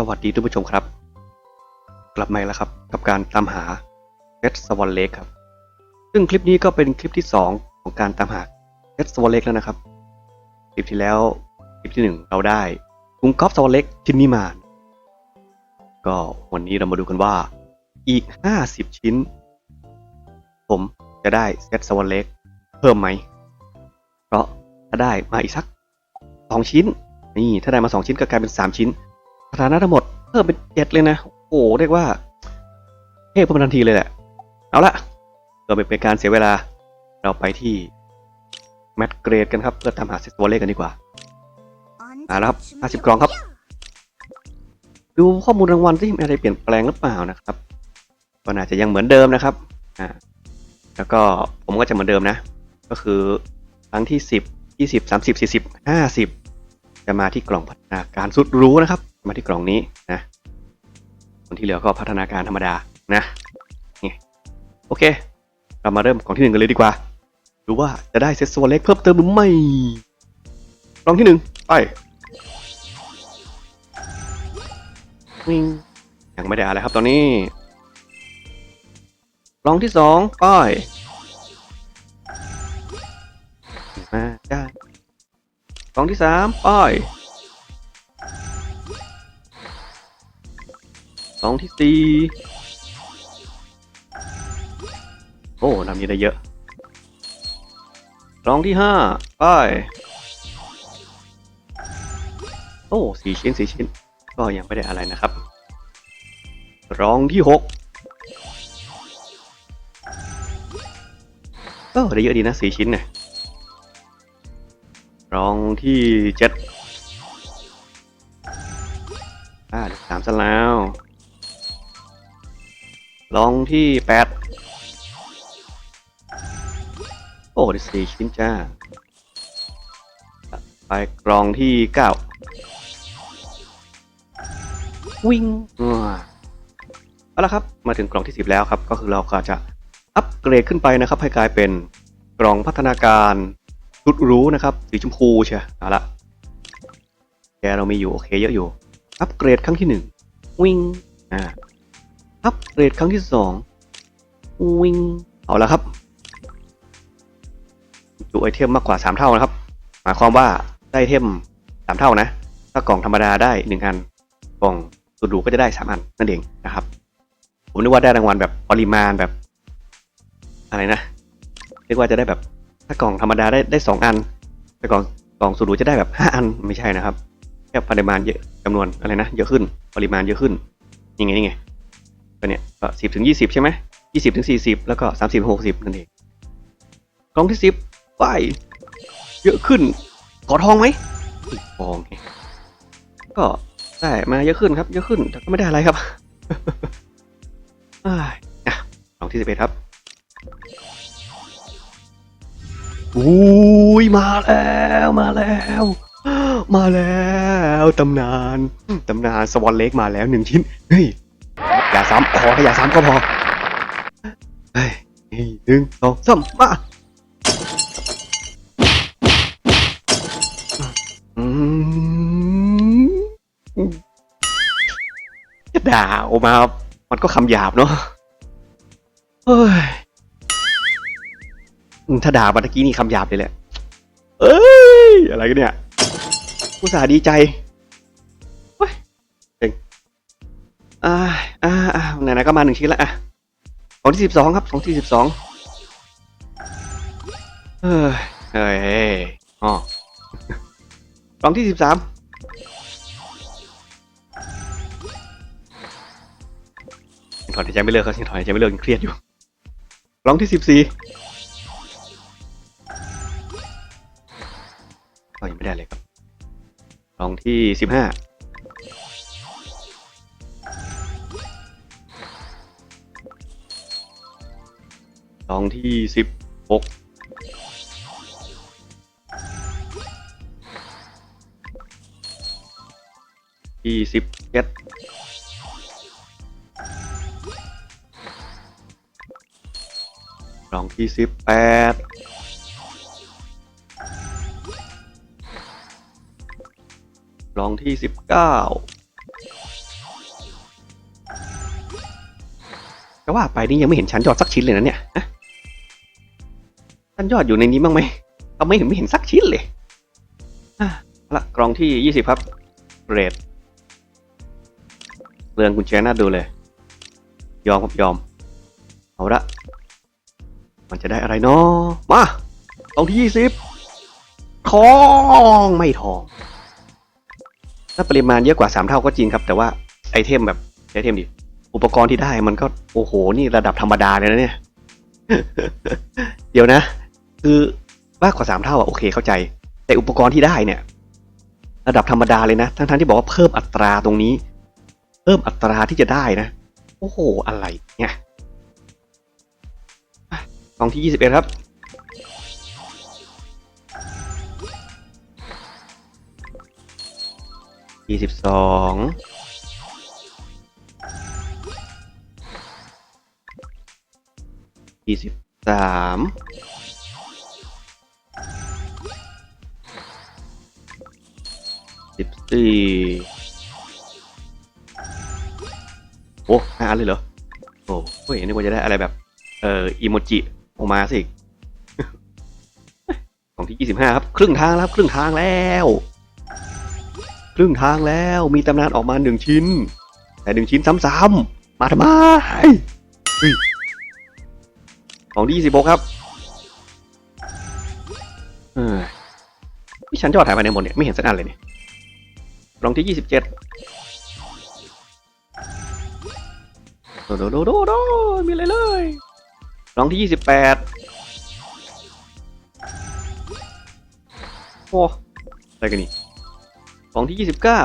สวัสดีท่านผู้ชมครับ กลับมาแล้วครับ กับการตามหาเพชรสวอนเล็กครับ ซึ่งคลิปนี้ก็เป็นคลิปที่ 2 ของการตามหาเพชรสวอนเล็กแล้วนะครับ คลิปที่แล้วคลิปที่ 1 เราได้กุ้งกอฟสวอนเล็กชิ้นนี้มา ก็วันนี้เรามาดูกันว่า อีก 50 ชิ้น ผมจะได้เซตสวอนเล็กเพิ่มไหม เพราะถ้าได้มาอีกสัก 2 ชิ้น นี่ถ้าได้มา 2 ชิ้นก็กลายเป็น 3 ชิ้น สถานะทั้งหมดเพิ่มเป็นเจ็ดเลยนะ โอ้โหเรียกว่าเทพเพิ่มทันทีเลยแหละ เอาละเพื่อไม่เป็นการเสียเวลา เราไปที่แมตเกรดกันครับ เพื่อตามหาเซตตัวเลขกันดีกว่าเอาละครับ 50 กล่องครับ ดูข้อมูลรางวัลที่มีอะไรเปลี่ยนแปลงหรือเปล่านะครับ ก็น่าจะยังเหมือนเดิมนะครับ อ่า แล้วก็ผมก็จะเหมือนเดิมนะ ก็คือครั้งที่ 10 20 30 40 50 จะมาที่กล่องพัฒนาการสุดรู้นะครับ มาที่กล่องนี้นะคนที่เหลือก็พัฒนาการธรรมดานะนี่โอเค เรามาเริ่มกล่องที่หนึ่งกันเลยดีกว่า ดูว่าจะได้เซตโซเล็กเพิ่มเติมหรือไม่กล่องที่หนึ่งไปวิ่งยังไม่ได้อะไรครับตอนนี้กล่องที่สองไปมาจ้ากล่องที่สามไปก ล่องที่สี่โอ้ทำนี้ได้เยอะกล่องที่ห้าไป โอ้สี่ชิ้นสี่ชิ้น ก็ยังไม่ได้อะไรนะครับกล่องที่หกก็ได้เยอะดีนะสี่ชิ้นเนี่ยรองที่เจ็ด รองที่แปดโอ้ได้สี่ชิ้นจ้า ไปกรองที่เก้าวิ่งเอาละครับ มาถึงกล่องที่สิบแล้วครับ ก็คือเราก็จะอัปเกรดขึ้นไปนะครับ ให้กลายเป็นกล่องพัฒนาการชุดรู้นะครับ สีชมพูเชียเอาละแกเรามีอยู่ โอเคเยอะอยู่ อัปเกรดครั้งที่หนึ่งวิ่งอ่า อัปเกรดครั้งที่สองวิ่งเอาละครับจุไอเทมมากกว่าสามเท่านะครับ หมายความว่าได้เทมสามเท่านะ ถ้ากล่องธรรมดาได้หนึ่งอัน กล่องสุดหรูก็จะได้สามอันนั่นเองนะครับ ผมนึกว่าได้รางวัลแบบปริมาณแบบ อะไรนะเรียกว่าจะได้แบบถ้ากล่องธรรมดาได้ได้สองอันแต่กล่องกล่องสุดหรูจะได้แบบห้าอันไม่ใช่นะครับแค่ปริมาณเยอะจำนวนอะไรนะ เยอะขึ้นปริมาณเยอะขึ้นยังไงนี่ไง ก็เนี่ยก็สิบถึงยี่สิบใช่ไหมยี่สิบถึงสี่สิบแล้วก็สามสิบหกสิบนั่นเองกล่องที่สิบไปเยอะขึ้น ขอทองไหมทองก็ได้มาเยอะขึ้นครับเยอะขึ้นแต่ก็ไม่ได้อะไรครับอ้ายอะกล่องที่สิบเอ็ดครับอุ้ยมาแล้วมาแล้ว มาแล้วตำนานตำนานสวอนเล็กมาแล้วหนึ่งชิ้นเฮ้ย อย่าซ้ำพอถ้อย่าซ้ำก็พอเฮ้ยหนึ่งสองสามมาด่าออกมา มันก็คำหยาบเนาะเฮ้ยถ้าด่ามาตะกี้นี่คำหยาบเลยแหละเอ้ย อะไรกันเนี่ยผู้สาดีใจ อ่าอ่าอ่าไหนๆก็มาหนึ่งชิ้นละอะของที่สิบสองครับของที่สิบสองเฮ้ยเฮ้ยอ๋อกล่องที่สิบสามยังถอนหายใจไม่เลิกครับยังถอนหายใจไม่เลิกยังเครียดอยู่กล่องที่สิบสี่ก็ยังไม่ได้เลยครับลองที่สิบห้า ลองที่สิบหกที่สิบเจ็ดลองที่สิบแปดลองที่สิบเก้าแต่ว่าไปนี่ยังไม่เห็นชั้นยอดสักชิ้นเลยนะเนี่ยนะ ชั้นยอดอยู่ในนี้บ้างไหมเราไม่เห็นไม่เห็นสักชิ้นเลยอะเอาละกล่องที่ยี่สิบครับ เรดเรืองกุญแจน่าดูเลย ยอมครับยอม เอาละ มันจะได้อะไรเนาะมากล่องที่ยี่สิบทองไม่ทอง ถ้าปริมาณเยอะกว่าสามเท่าก็จริงครับ แต่ว่าไอเทมแบบไอเทมดิ อุปกรณ์ที่ได้มันก็ โอ้โห นี่ระดับธรรมดาเลยนะเนี่ย เดี๋ยวนะ คือมากกว่าสามเท่าอะโอเคเข้าใจ แต่อุปกรณ์ที่ได้เนี่ย ระดับธรรมดาเลยนะ ทั้งๆที่บอกว่าเพิ่มอัตราตรงนี้ เพิ่มอัตราที่จะได้นะ โอ้โห อะไรเนี่ยกองที่ยี่สิบเอ็ดครับยี่สิบสองยี่สิบสาม ดิโอ้ห้าอันเลยเหรอ โอ้เฮ้ยนึกว่าจะได้อะไรแบบ เอ่ออีโมจิออกมาสิของที่ยี่สิบห้าครับ ครึ่งทางแล้วครึ่งทางแล้ว ครึ่งทางแล้วมีตำนานออกมาหนึ่งชิ้น แต่หนึ่งชิ้นซ้ำๆมาทำไมของที่ยี่สิบหกครับเออพี่ฉันยอดหายไปในหมดเนี่ยไม่เห็นสักอันเลยเนี่ย ล่องที่ยี่สิบเจ็ดโดโดโดโดโดมีอะไรเลยกล่องที่ยี่สิบแปดโอ้อะไรกันนี่กล่องที่ยี่สิบเก้า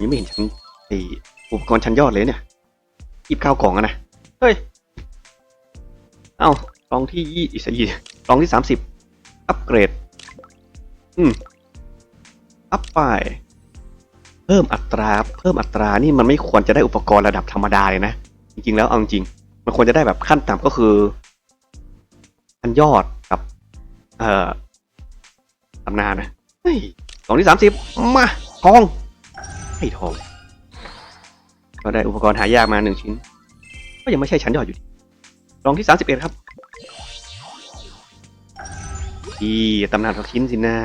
ยังไม่เห็นชั้นไออุปกรณ์ชั้นยอดเลยเนี่ยยี่สิบเก้ากล่องอะนะ เฮ้ย เอ้ากล่องที่ยี่อีกสี่กล่องที่สามสิบอัปเกรด อืมอัพไป เพิ่มอัตรา เพิ่มอัตรานี่มันไม่ควรจะได้อุปกรณ์ระดับธรรมดาเลยนะ จริงๆแล้วเอาจริงๆมันควรจะได้แบบขั้นต่ำก็คือชั้นยอดกับ เอ่อตำนานนะเฮ้ยกล่องที่สามสิบมาทองให้ทอง ก็ได้อุปกรณ์หายากมาหนึ่งชิ้น ก็ยังไม่ใช่ชั้นยอดอยู่ดีกล่องที่สามสิบเอ็ดครับ อีตำนานสักชิ้นสินะ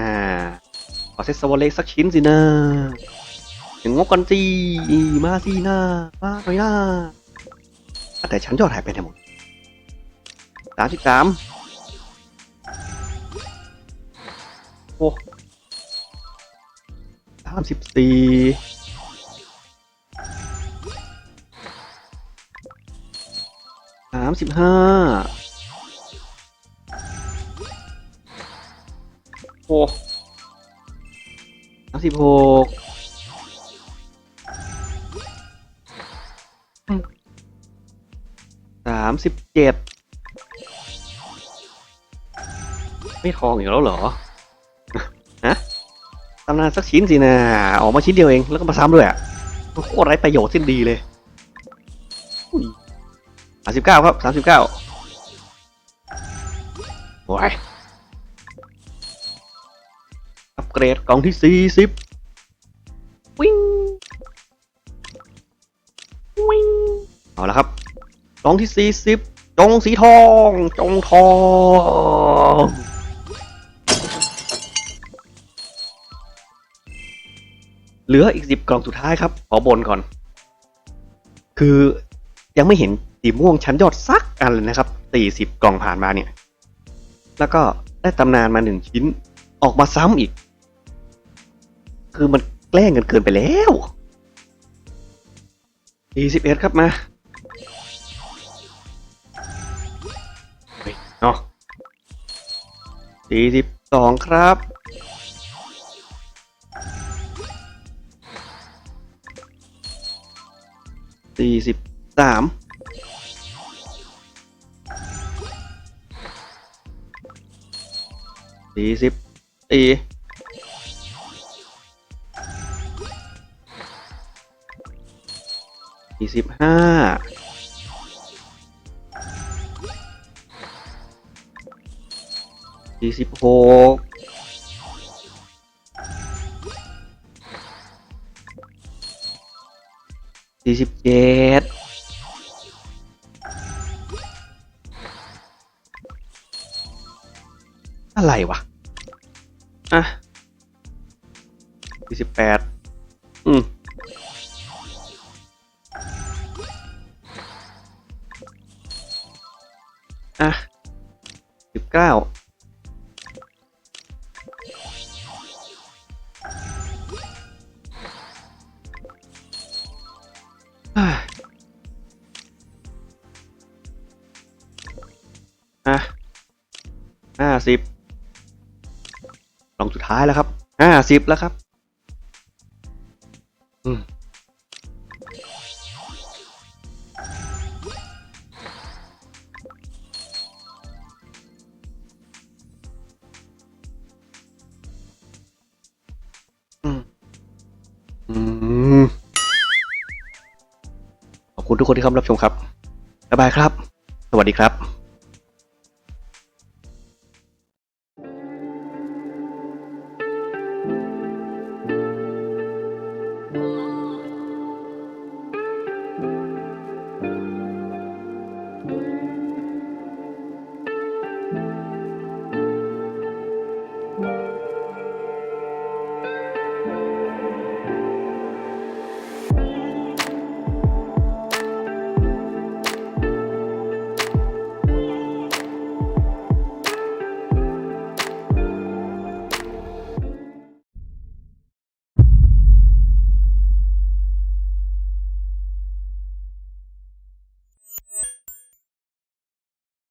ขอเซตสวอลเล็กสักชิ้นสินะอย่างงบกันสิมาสินะมาหน่อยนะแต่ชั้นยอดหายไปไหนหมดสามสิบสามโอ้สามสิบสี่สามสิบห้า โอ้สามสิบหกสามสิบเจ็ดไม่ทองอีกแล้วเหรอตำนานสักชิ้นสินะออกมาชิ้นเดียวเอง แล้วก็มาซ้ำด้วยอะมันโคตรไร้ประโยชน์สิ้นดีเลยสามสิบเก้าครับสามสิบเก้าโอ้ย เกรดกล่องที่สี่สิบวิ่ง วิ่ง เอาละครับ กล่องที่สี่สิบจงสีทอง จงทอง เหลืออีกสิบกล่องสุดท้ายครับ ขอบนก่อน คือยังไม่เห็นสีม่วงชั้นยอดสักอันเลยนะครับสี่สิบกล่องผ่านมาเนี่ย แล้วก็ได้ตำนานมาหนึ่งชิ้น ออกมาซ้ำอีก คือมันแกล้งกันเกินไปแล้วสี่สิบเอ็ดครับมาเฮ้ยเนาะสี่สิบสองครับสี่สิบสามสี่สิบสี่ สี่สิบห้าสี่สิบหกสี่สิบเจ็ดอะไรวะ อะสี่สิบแปด เก้าอะอะห้าสิบลองสุดท้ายแล้วครับห้าสิบแล้วครับ อืม ทุกคนที่เข้ามารับชมครับบ๊ายบายครับ สวัสดีครับ